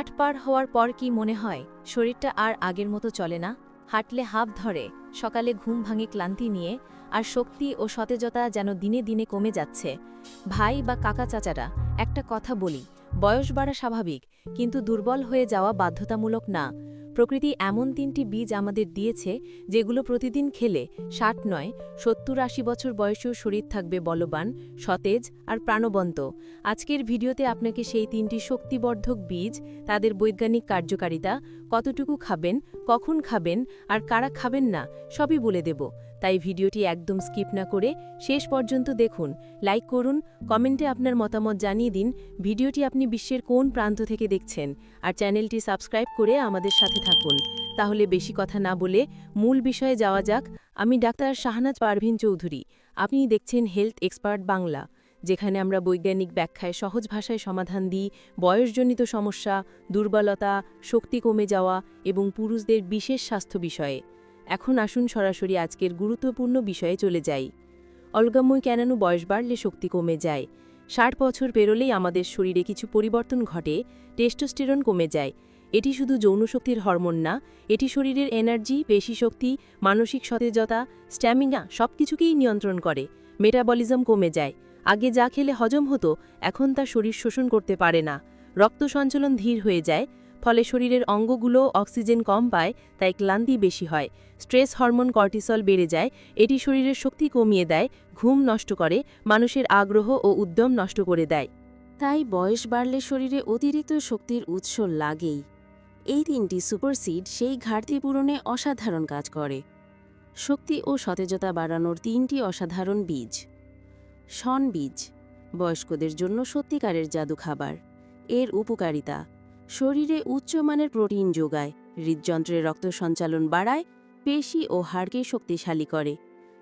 আট পার হওয়ার পর কি মনে হয়, শরীরটা আর আগের মতো চলে না? হাঁটলে হাফ ধরে, সকালে ঘুম ভাঙে ক্লান্তি নিয়ে, আর শক্তি ও সতেজতা যেন দিনে দিনে কমে যাচ্ছে। ভাই বা কাকা চাচারা, একটা কথা বলি, বয়স বাড়া স্বাভাবিক, কিন্তু দুর্বল হয়ে যাওয়া বাধ্যতামূলক না। প্রকৃতি এমন তিনটি বীজ আমাদের দিয়েছে, যেগুলো প্রতিদিন খেলে, ষাট নয়, সত্তর আশি বছর বয়সেও শরীর থাকবে বলবান, সতেজ আর প্রাণবন্ত। আজকের ভিডিওতে আপনাকে সেই তিনটি শক্তিবর্ধক বীজ, তাদের বৈজ্ঞানিক কার্যকারিতা, কতটুকু খাবেন, কখন খাবেন, আর কারা খাবেন না, সবই বলে দেব। তাই ভিডিওটি একদম স্কিপ না করে শেষ পর্যন্ত দেখুন, লাইক করুন, কমেন্টে আপনার মতামত জানিয়ে দিন, ভিডিওটি আপনি বিশ্বের কোন প্রান্ত থেকে দেখছেন, আর চ্যানেলটি সাবস্ক্রাইব করে আমাদের সাথে থাকুন। তাহলে বেশি কথা না বলে মূল বিষয়ে যাওয়া যাক, আমি ডাক্তার শাহনাজ পারভিন চৌধুরী আপনি দেখছেন হেলথ এক্সপার্ট বাংলা, যেখানে আমরা বৈজ্ঞানিক ব্যাখ্যায় সহজ ভাষায় সমাধান দিই, বয়সজনিত সমস্যা, দুর্বলতা, শক্তি কমে যাওয়া এবং পুরুষদের বিশেষ স্বাস্থ্য বিষয়ে। এখন আসুন সরাসরি আজকের গুরুত্বপূর্ণ বিষয়ে চলে যাই। অলগাময় কেনানো বয়স বাড়লে শক্তি কমে যায়। ষাট বছর পেরোলেই আমাদের শরীরে কিছু পরিবর্তন ঘটে, টেস্টোস্টেরন কমে যায়। এটি শুধু যৌনশক্তির হরমোন না, এটি শরীরের এনার্জি, পেশি শক্তি, মানসিক সতেজতা, স্ট্যামিনা সব কিছুকেই নিয়ন্ত্রণ করে, মেটাবলিজম কমে যায়। আগে যা খেলে হজম হতো, এখন তা শরীর শোষণ করতে পারে না। রক্ত সঞ্চালন ধীর হয়ে যায় ফলে শরীরের অঙ্গগুলো অক্সিজেন কম পায়, তাই ক্লান্তি বেশি হয়। স্ট্রেস হরমোন কর্টিসল বেড়ে যায়, এটি শরীরের শক্তি কমিয়ে দেয়, ঘুম নষ্ট করে, মানুষের আগ্রহ ও উদ্যম নষ্ট করে দেয়। তাই বয়স বাড়লে শরীরে অতিরিক্ত শক্তির উৎস লাগেই। এই তিনটি সুপারসিড সেই ঘাটতি পূরণে অসাধারণ কাজ করে। শক্তি ও সতেজতা বাড়ানোর তিনটি অসাধারণ বীজ। শন বীজ, বয়স্কদের জন্য সত্যিকারের জাদু খাবার এর উপকারিতা শরীরে উচ্চমানের প্রোটিন যোগায়, হৃদযন্ত্রের রক্ত সঞ্চালন বাড়ায়, পেশি ও হাড়কে শক্তিশালী করে,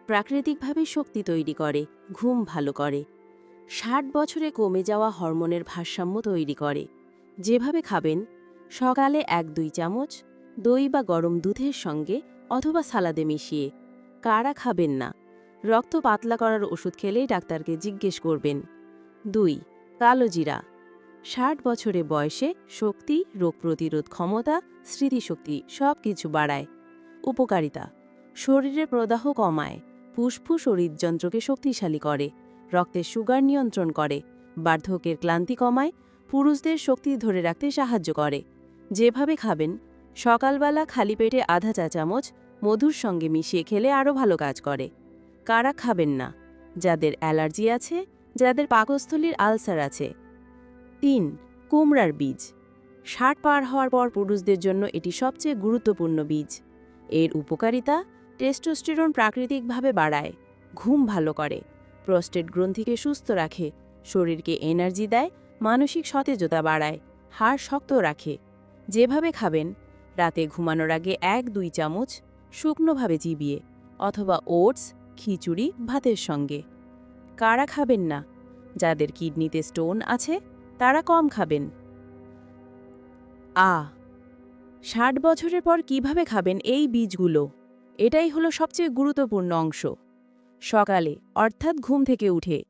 প্রাকৃতিকভাবে শক্তি তৈরি করে, ঘুম ভালো করে। ষাট বছরে কমে যাওয়া হরমোনের ভারসাম্য তৈরি করে। যেভাবে খাবেন, সকালে এক দুই চামচ, দই বা গরম দুধের সঙ্গে অথবা সালাদে মিশিয়ে। কারা খাবেন না? রক্ত পাতলা করার ওষুধ খেলেই ডাক্তারকে জিজ্ঞেস করবেন। দুই, কালো জিরা। ষাট বছরে বয়সে শক্তি, রোগ প্রতিরোধ ক্ষমতা, স্মৃতিশক্তি সব কিছু বাড়ায়। উপকারিতা, শরীরের প্রদাহ কমায়, ফুসফুস ও হৃদযন্ত্রকে শক্তিশালী করে রক্তের সুগার নিয়ন্ত্রণ করে, বার্ধক্যের ক্লান্তি কমায়, পুরুষদের শক্তি ধরে রাখতে সাহায্য করে। যেভাবে খাবেন, সকালবেলা খালি পেটে আধা চা চামচ মধুর সঙ্গে মিশিয়ে খেলে আরও ভালো কাজ করে। কারা খাবেন না? যাদের অ্যালার্জি আছে, যাদের পাকস্থলীর আলসার আছে তিন, কুমড়ার বীজ। ষাট পার হওয়ার পর পুরুষদের জন্য এটি সবচেয়ে গুরুত্বপূর্ণ বীজ। এর উপকারিতা টেস্টোস্টেরন প্রাকৃতিকভাবে বাড়ায়, ঘুম ভালো করে, প্রস্টেট গ্রন্থিকে সুস্থ রাখে, শরীরকে এনার্জি দেয়, মানসিক সতেজতা বাড়ায়, হাড় শক্ত রাখে। যেভাবে খাবেন, রাতে ঘুমানোর আগে এক, দুই চামচ শুকনোভাবে চিবিয়ে অথবা ওটস, খিচুড়ি, ভাতের সঙ্গে। কারা খাবেন না? যাদের কিডনিতে স্টোন আছে তারা কম খাবেন। আ ষাট বছরের পর কীভাবে খাবেন এই বীজগুলো? এটাই হলো সবচেয়ে গুরুত্বপূর্ণ অংশ। সকালে, অর্থাৎ ঘুম থেকে উঠে,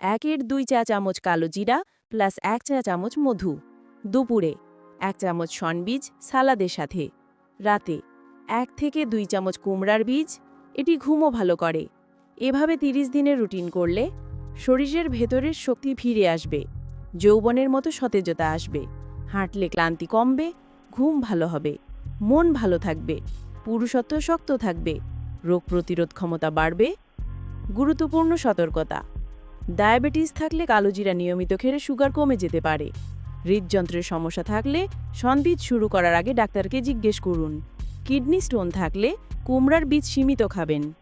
একের দুই চা চামচ কালো জিরা প্লাস এক চা চামচ মধু। দুপুরে, এক চামচ বীজ সালাদের সাথে। রাতে, এক থেকে দুই চামচ কুমড়ার বীজ, এটি ঘুমও ভালো করে। এভাবে ৩০ দিনের রুটিন করলে শরীরের ভেতরের শক্তি ফিরে আসবে। যৌবনের মতো সতেজতা আসবে। হাঁটলে ক্লান্তি কমবে, ঘুম ভালো হবে, মন ভালো থাকবে, পুরুষত্ব শক্ত থাকবে, রোগ প্রতিরোধ ক্ষমতা বাড়বে। গুরুত্বপূর্ণ সতর্কতা। ডায়াবেটিস থাকলে কালোজিরা নিয়মিত খেলে সুগার কমে যেতে পারে। হৃদযন্ত্রের সমস্যা থাকলে সনবীজ শুরু করার আগে ডাক্তারকে জিজ্ঞেস করুন। কিডনি স্টোন থাকলে কুমড়ার বীজ সীমিত খাবেন।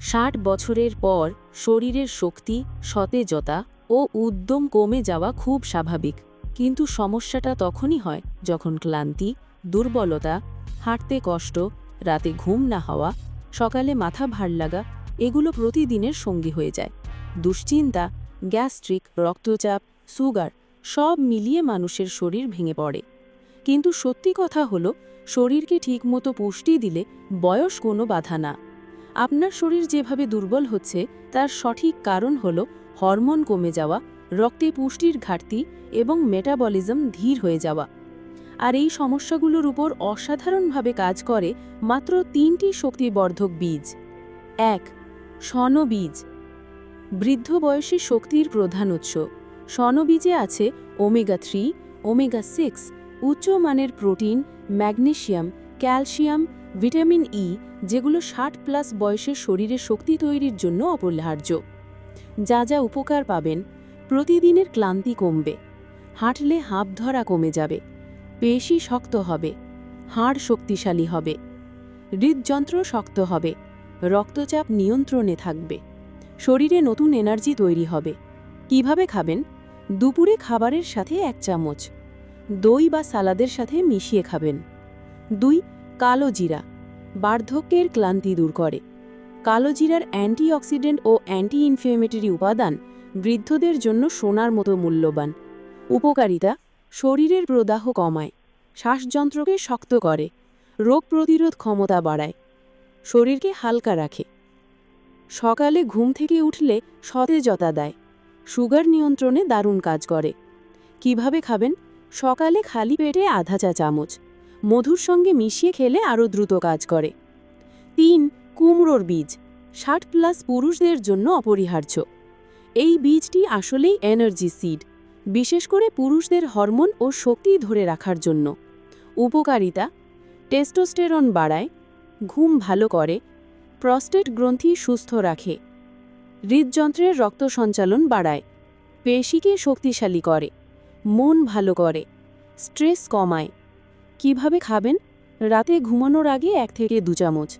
ষাট বছরের পর শরীরের শক্তি, সতেজতা ও উদ্যম কমে যাওয়া খুব স্বাভাবিক। কিন্তু সমস্যাটা তখনই হয় যখন ক্লান্তি, দুর্বলতা, হাঁটতে কষ্ট, রাতে ঘুম না হওয়া, সকালে মাথা ভার লাগা, এগুলো প্রতিদিনের সঙ্গী হয়ে যায়। দুশ্চিন্তা, গ্যাস্ট্রিক, রক্তচাপ, সুগার সব মিলিয়ে মানুষের শরীর ভেঙে পড়ে। কিন্তু সত্যি কথা হলো, শরীরকে ঠিকমতো পুষ্টি দিলে বয়স কোনো বাধা না। আপনার শরীর যেভাবে দুর্বল হচ্ছে, তার সঠিক কারণ হল হরমোন কমে যাওয়া, রক্তে পুষ্টির ঘাটতি এবং মেটাবলিজম ধীর হয়ে যাওয়া। আর এই সমস্যাগুলোর উপর অসাধারণভাবে কাজ করে মাত্র তিনটি শক্তিবর্ধক বীজ। এক স্বনবীজ বৃদ্ধ বয়সে শক্তির প্রধান উৎস। স্বনবীজে আছে ওমেগা থ্রি, ওমেগা সিক্স উচ্চমানের protein, magnesium, calcium, vitamin E, যেগুলো ষাট প্লাস বয়সের শরীরে শক্তি তৈরির জন্য অপরিহার্য। যা যা উপকার পাবেন, প্রতিদিনের ক্লান্তি কমবে, হাঁটলে হাঁপ ধরা কমে যাবে, পেশি শক্ত হবে, হাড় শক্তিশালী হবে, হৃদযন্ত্র শক্ত হবে, রক্তচাপ নিয়ন্ত্রণে থাকবে, শরীরে নতুন এনার্জি তৈরি হবে। কীভাবে খাবেন? দুপুরে খাবারের সাথে এক চামচ, দই বা সালাদের সাথে মিশিয়ে খাবেন। দুই, কালো জিরা, বার্ধক্যের ক্লান্তি দূর করে। কালো জিরার অ্যান্টিঅক্সিডেন্ট ও অ্যান্টি ইনফ্লেমেটরি উপাদান বৃদ্ধদের জন্য সোনার মতো মূল্যবান। উপকারিতা, শরীরের প্রদাহ কমায়, শ্বাসযন্ত্রকে শক্ত করে, রোগ প্রতিরোধ ক্ষমতা বাড়ায়, শরীরকে হালকা রাখে। সকালে ঘুম থেকে উঠলে সতেজতা দেয়, সুগার নিয়ন্ত্রণে দারুণ কাজ করে। কীভাবে খাবেন? সকালে খালি পেটে আধা চা চামচ, মধুর সঙ্গে মিশিয়ে খেলে আরও দ্রুত কাজ করে। তিন কুমড়োর বীজ, ষাট প্লাস পুরুষদের জন্য অপরিহার্য। এই বীজটি আসলেই এনার্জি সিড বিশেষ করে পুরুষদের হরমোন ও শক্তি ধরে রাখার জন্য। উপকারিতা টেস্টোস্টেরন বাড়ায়, ঘুম ভালো করে প্রস্টেট গ্রন্থি সুস্থ রাখে, হৃদযন্ত্রের রক্ত সঞ্চালন বাড়ায়, পেশিকে শক্তিশালী করে, মন ভালো করে স্ট্রেস কমায়। কীভাবে খাবেন? রাতে ঘুমানোর আগে এক থেকে দু চামচ।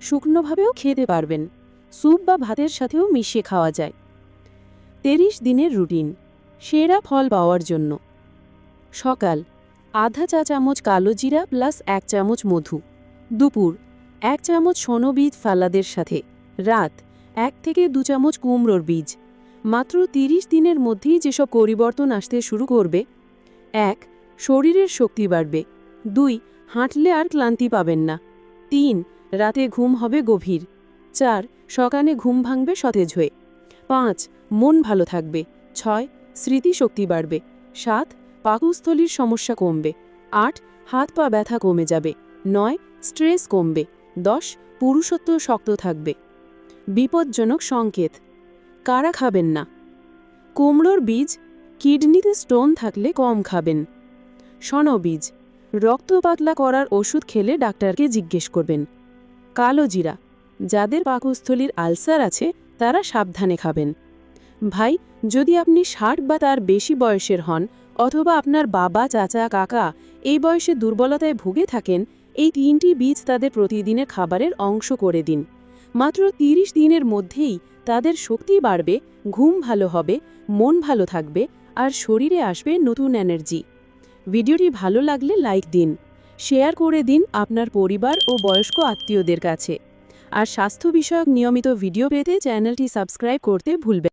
শুকনোভাবেও খেতে পারবেন। স্যুপ বা ভাতের সাথেও মিশিয়ে খাওয়া যায়। তিরিশ দিনের রুটিন, সেরা ফল পাওয়ার জন্য। সকাল, আধা চা চামচ কালো জিরা প্লাস এক চামচ মধু। দুপুর, এক চামচ সোনবীজ ফালাদের সাথে। রাত, এক থেকে দু চামচ কুমড়োর বীজ। মাত্র তিরিশ দিনের মধ্যেই যেসব পরিবর্তন আসতে শুরু করবে, এক, শরীরের শক্তি বাড়বে। দুই, হাঁটলে আর ক্লান্তি পাবেন না। তিন রাতে ঘুম হবে গভীর। চার, সকালে ঘুম ভাঙবে সতেজ হয়ে। পাঁচ, মন ভালো থাকবে। ছয়, স্মৃতিশক্তি বাড়বে। সাত, পাকস্থলীর সমস্যা কমবে। আট, হাত পা ব্যথা কমে যাবে। নয়, স্ট্রেস কমবে। দশ, পুরুষত্ব শক্ত থাকবে। বিপজ্জনক সংকেত। কারা খাবেন না? কুমড়োর বীজ, কিডনিতে স্টোন থাকলে কম খাবেন। বীজ রক্ত পাতলা করার ওষুধ খেলে ডাক্তারকে জিজ্ঞেস করবেন। কালো জিরা, যাদের পাকস্থলীর আলসার আছে, তারা সাবধানে খাবেন। ভাই, যদি আপনি ষাট বা তার বেশি বয়সের হন, অথবা আপনার বাবা, চাচা, কাকা এই বয়সে দুর্বলতায় ভুগে থাকেন, এই তিনটি বীজ তাদের প্রতিদিনের খাবারের অংশ করে দিন। মাত্র তিরিশ দিনের মধ্যেই তাদের শক্তি বাড়বে, ঘুম ভালো হবে, মন ভালো থাকবে, আর শরীরে আসবে নতুন এনার্জি। ভিডিওটি ভালো লাগলে লাইক দিন। শেয়ার করে দিন আপনার পরিবার ও বয়স্ক আত্মীয়দের কাছে। আর স্বাস্থ্য বিষয়ক নিয়মিত ভিডিও পেতে চ্যানেলটি সাবস্ক্রাইব করতে ভুলবেন